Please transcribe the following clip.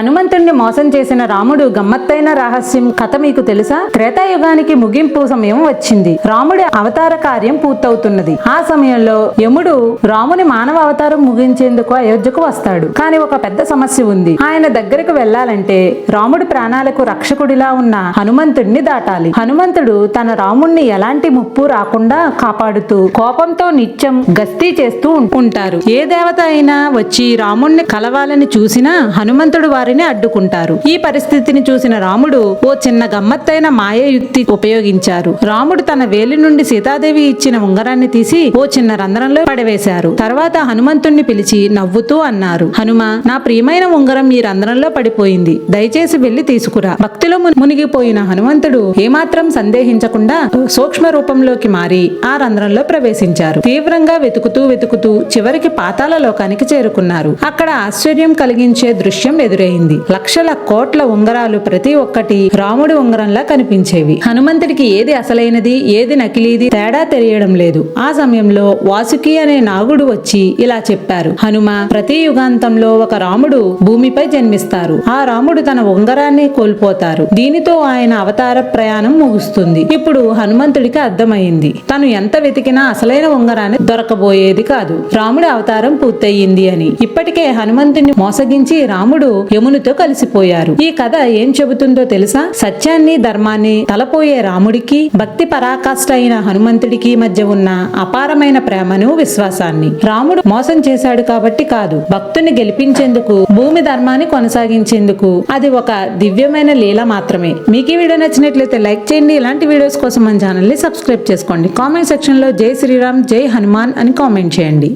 హనుమంతుణ్ణి మోసం చేసిన రాముడు గమ్మత్తైన రహస్యం కథ మీకు తెలుసా? త్రేతాయుగానికి ముగింపు సమయం వచ్చింది. రాముడి అవతార కార్యం పూర్తవుతున్నది. ఆ సమయంలో యముడు రాముని మానవ అవతారం ముగించేందుకు అయోధ్యకు వస్తాడు. కానీ ఒక పెద్ద సమస్య ఉంది. ఆయన దగ్గరకు వెళ్ళాలంటే రాముడి ప్రాణాలకు రక్షకుడిలా ఉన్న హనుమంతుడిని దాటాలి. హనుమంతుడు తన రాముణ్ణి ఎలాంటి ముప్పు రాకుండా కాపాడుతూ కోపంతో నిత్యం గస్తీ చేస్తూ ఉంటారు. ఏ దేవత అయినా వచ్చి రాముణ్ణి కలవాలని చూసినా హనుమంతుడు వారి వారిని అడ్డుకుంటారు. ఈ పరిస్థితిని చూసిన రాముడు ఓ చిన్న గమ్మత్తైన మాయయుక్తి ఉపయోగించారు. రాముడు తన వేలి నుండి సీతాదేవి ఇచ్చిన ఉంగరాన్ని తీసి ఓ చిన్న రంధ్రంలో పడవేశారు. తర్వాత హనుమంతుణ్ణి పిలిచి నవ్వుతూ అన్నారు హనుమ నా ప్రియమైన ఉంగరం ఈ రంధ్రంలో పడిపోయింది. దయచేసి వెళ్ళి తీసుకురా. భక్తిలో ముని- మునిగిపోయిన హనుమంతుడు ఏమాత్రం సందేహించకుండా సూక్ష్మ రూపంలోకి మారి ఆ రంధ్రంలో ప్రవేశించారు. తీవ్రంగా వెతుకుతూ వెతుకుతూ చివరికి పాతాల లోకానికి చేరుకున్నారు. అక్కడ ఆశ్చర్యం కలిగించే దృశ్యం ఎదురైంది. లక్షల కోట్ల ఉంగరాలు ప్రతి ఒక్కటి రాముడి ఉంగరంలా కనిపించేవి. హనుమంతుడికి ఏది అసలైనది ఏది నకిలీది తేడా తెలియడం లేదు. ఆ సమయంలో వాసుకి అనే నాగుడు వచ్చి ఇలా చెప్పారు. హనుమ ప్రతి యుగాంతంలో ఒక రాముడు భూమిపై జన్మిస్తారు. ఆ రాముడు తన ఉంగరాన్ని కోల్పోతారు. దీనితో ఆయన అవతార ప్రయాణం ముగుస్తుంది. ఇప్పుడు హనుమంతుడికి అర్థమైంది. తను ఎంత వెతికినా అసలైన ఉంగరాన్ని దొరకబోయేది కాదు. రాముడి అవతారం పూర్తయింది అని. ఇప్పటికే హనుమంతుని మోసగించి రాముడు యమునితో కలిసిపోయారు. ఈ కథ ఏం చెబుతుందో తెలుసా? సత్యాన్ని ధర్మాన్ని తలపోయే రాముడికి భక్తి పరాకాష్ట అయిన హనుమంతుడికి మధ్య ఉన్న అపారమైన ప్రేమను విశ్వాసాన్ని రాముడు మోసం చేశాడు కాబట్టి కాదు. భక్తుని గెలిపించేందుకు భూమి ధర్మాన్ని కొనసాగించేందుకు అది ఒక దివ్యమైన లీల మాత్రమే. మీకు ఈ వీడియో నచ్చినట్లయితే లైక్ చేయండి. ఇలాంటి వీడియోస్ కోసం మన ఛానల్ని సబ్స్క్రైబ్ చేసుకోండి. కామెంట్ సెక్షన్లో జై శ్రీరామ్ జై హనుమాన్ అని కామెంట్ చేయండి.